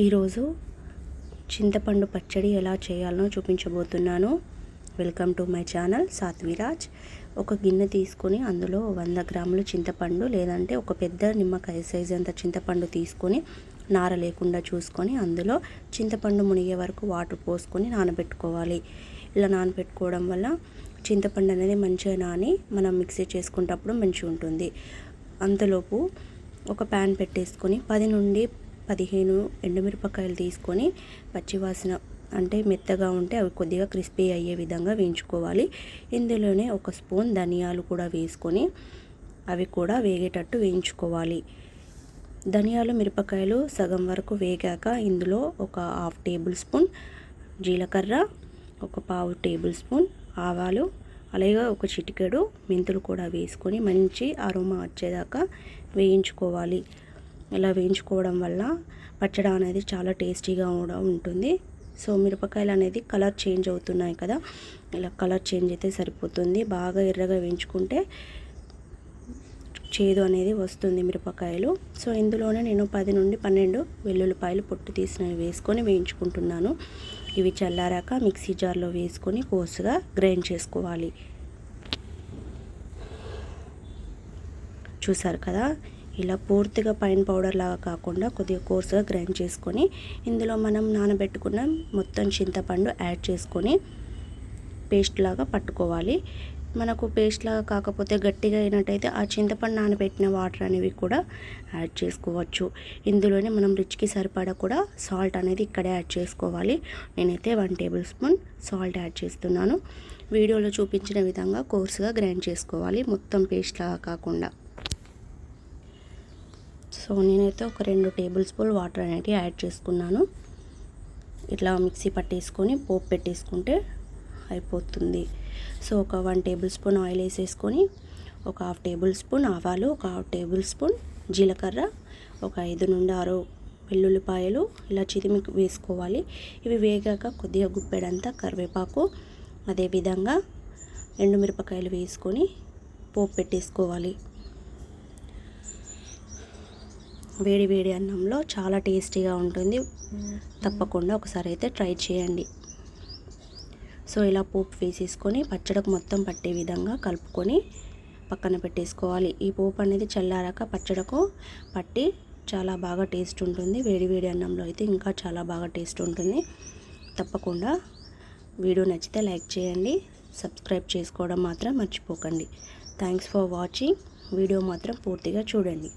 ఈరోజు చింతపండు పచ్చడి ఎలా చేయాలో చూపించబోతున్నాను. Welcome to my channel Satviraj. ఒక గిన్నె తీసుకొని అందులో వంద గ్రాములు చింతపండు లేదంటే ఒక పెద్ద నిమ్మకాయ సైజ్ అంత చింతపండు తీసుకొని నార లేకుండా చూసుకొని అందులో చింతపండు మునిగే వరకు వాటర్ పోసుకొని నానబెట్టుకోవాలి. ఇలా నానబెట్టుకోవడం వల్ల చింతపండు అనేది మంచిగా నాని మనం మిక్సీ చేసుకునేటప్పుడు మంచిగా ఉంటుంది అంతలోపు ఒక ప్యాన్ పెట్టేసుకొని పది నుండి పదిహేను ఎండుమిరపకాయలు తీసుకొని పచ్చివాసన అంటే మెత్తగా ఉంటే అవి కొద్దిగా క్రిస్పీ అయ్యే విధంగా వేయించుకోవాలి. ఇందులోనే ఒక స్పూన్ ధనియాలు కూడా వేసుకొని అవి కూడా వేగేటట్టు వేయించుకోవాలి. ధనియాలు మిరపకాయలు సగం వరకు వేగాక ఇందులో ఒక హాఫ్ టేబుల్ స్పూన్ జీలకర్ర ఒక పావు టేబుల్ స్పూన్ ఆవాలు అలాగే ఒక చిటికెడు మెంతులు కూడా వేసుకొని మంచి అరోమా వచ్చేదాకా వేయించుకోవాలి. ఇలా వేయించుకోవడం వల్ల పచ్చడి అనేది చాలా టేస్టీగా కూడా ఉంటుంది. సో మిరపకాయలు అనేది కలర్ చేంజ్ అవుతున్నాయి కదా. ఇలా కలర్ చేంజ్ అయితే సరిపోతుంది. బాగా ఎర్రగా వేయించుకుంటే చేదు అనేది వస్తుంది మిరపకాయలు. సో ఇందులోనే నేను పది నుండి పన్నెండు వెల్లుల్లిపాయలు పొట్టు తీసినవి వేసుకొని వేయించుకుంటున్నాను. ఇవి చల్లారాక మిక్సీ జార్లో వేసుకొని కోసుగా గ్రైండ్ చేసుకోవాలి. చూసారు కదా? ఇలా పూర్తిగా పైన పౌడర్ లాగా కాకుండా కొద్దిగా కోర్సుగా గ్రైండ్ చేసుకొని ఇందులో మనం నానబెట్టుకున్న మొత్తం చింతపండు యాడ్ చేసుకొని పేస్ట్ లాగా పట్టుకోవాలి. మనకు పేస్ట్ లాగా కాకపోతే గట్టిగా అయినట్టయితే ఆ చింతపండు నానబెట్టిన వాటర్ అనేవి కూడా యాడ్ చేసుకోవచ్చు. ఇందులోనే మనం రుచికి సరిపడా కూడా సాల్ట్ అనేది ఇక్కడే యాడ్ చేసుకోవాలి. నేనైతే one tablespoon salt add చేస్తున్నాను. వీడియోలో చూపించిన విధంగా కోర్సుగా గ్రైండ్ చేసుకోవాలి. మొత్తం పేస్ట్ లాగా కాకుండా. సో నేనైతే ఒక రెండు టేబుల్ స్పూన్ వాటర్ అనేది యాడ్ చేసుకున్నాను. ఇట్లా మిక్సీ పట్టేసుకొని పోపు పెట్టేసుకుంటే అయిపోతుంది. సో ఒక వన్ టేబుల్ స్పూన్ ఆయిల్ వేసేసుకొని ఒక హాఫ్ టేబుల్ స్పూన్ ఆవాలు ఒక హాఫ్ టేబుల్ స్పూన్ జీలకర్ర ఒక ఐదు నుండి ఆరు వెల్లుల్లిపాయలు ఇలా చిరిమి వేసుకోవాలి. ఇవి వేగాక కొద్దిగా గుప్పెడంతా కరివేపాకు అదేవిధంగా ఎండుమిరపకాయలు వేసుకొని పోపు పెట్టేసుకోవాలి. వేడి వేడి అన్నంలో చాలా టేస్టీగా ఉంటుంది. తప్పకుండా ఒకసారి అయితే ట్రై చేయండి. సో ఇలా పోపు వేసేసుకొని పచ్చడికి మొత్తం పట్టే విధంగా కలుపుకొని పక్కన పెట్టేసుకోవాలి. ఈ పోపు అనేది చల్లారాక పచ్చడకు పట్టి చాలా బాగా టేస్ట్ ఉంటుంది. వేడి వేడి అన్నంలో అయితే ఇంకా చాలా బాగా టేస్ట్ ఉంటుంది. తప్పకుండా వీడియో నచ్చితే లైక్ చేయండి. సబ్స్క్రైబ్ చేసుకోవడం మాత్రం మర్చిపోకండి. Thanks for watching. వీడియో మాత్రం పూర్తిగా చూడండి.